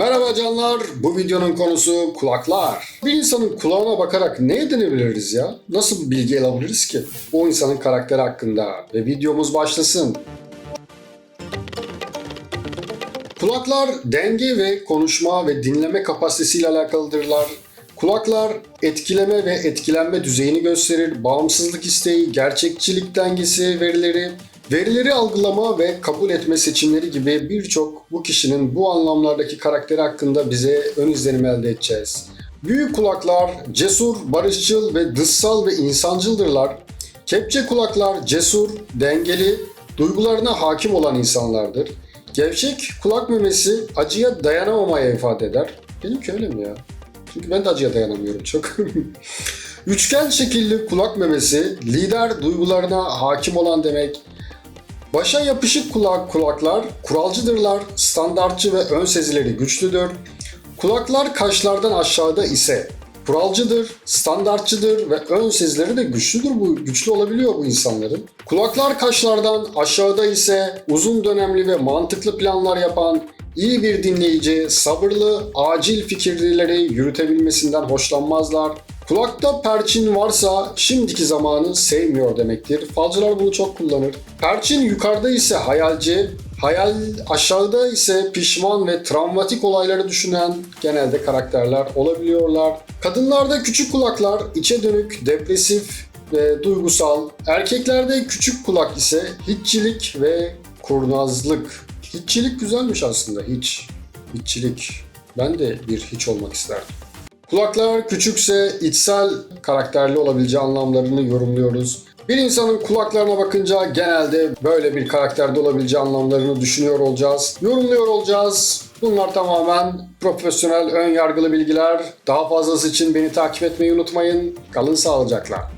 Merhaba canlar, bu videonun konusu kulaklar. Bir insanın kulağına bakarak ne edinebiliriz ya? Nasıl bir bilgi alabiliriz ki? O insanın karakteri hakkında ve videomuz başlasın. Kulaklar denge ve konuşma ve dinleme kapasitesiyle alakalıdırlar. Kulaklar etkileme ve etkilenme düzeyini gösterir. Bağımsızlık isteği, gerçekçilik dengesi verileri, verileri algılama ve kabul etme seçimleri gibi birçok bu kişinin bu anlamlardaki karakteri hakkında bize ön izlenim elde edeceğiz. Büyük kulaklar cesur, barışçıl ve dışsal ve insancıldırlar. Kepçe kulaklar cesur, dengeli, duygularına hakim olan insanlardır. Gevşek kulak memesi acıya dayanamamaya ifade eder. Benimki öyle mi ya? Çünkü ben de acıya dayanamıyorum çok. Üçgen şekilli kulak memesi lider duygularına hakim olan demek. Başa yapışık kulak kulaklar kuralcıdırlar, standartçı ve ön sezileri güçlüdür. Kulaklar kaşlardan aşağıda ise kuralcıdır, standartçıdır ve ön sezileri de güçlüdür bu güçlü olabiliyor bu insanların. Kulaklar kaşlardan aşağıda ise uzun dönemli ve mantıklı planlar yapan, iyi bir dinleyici, sabırlı, acil fikirleri yürütebilmesinden hoşlanmazlar. Kulakta perçin varsa şimdiki zamanı sevmiyor demektir. Falcılar bunu çok kullanır. Perçin yukarıda ise hayalci, hayal aşağıda ise pişman ve travmatik olayları düşünen genelde karakterler olabiliyorlar. Kadınlarda küçük kulaklar içe dönük, depresif ve duygusal. Erkeklerde küçük kulak ise hiççilik ve kurnazlık. Hiççilik güzelmiş aslında hiç. Hiççilik. Ben de bir hiç olmak isterdim. Kulaklar küçükse içsel karakterli olabileceği anlamlarını yorumluyoruz. Bir insanın kulaklarına bakınca genelde böyle bir karakterde olabileceği anlamlarını düşünüyor olacağız. Yorumluyor olacağız. Bunlar tamamen profesyonel ön yargılı bilgiler. Daha fazlası için beni takip etmeyi unutmayın. Kalın sağlıcakla.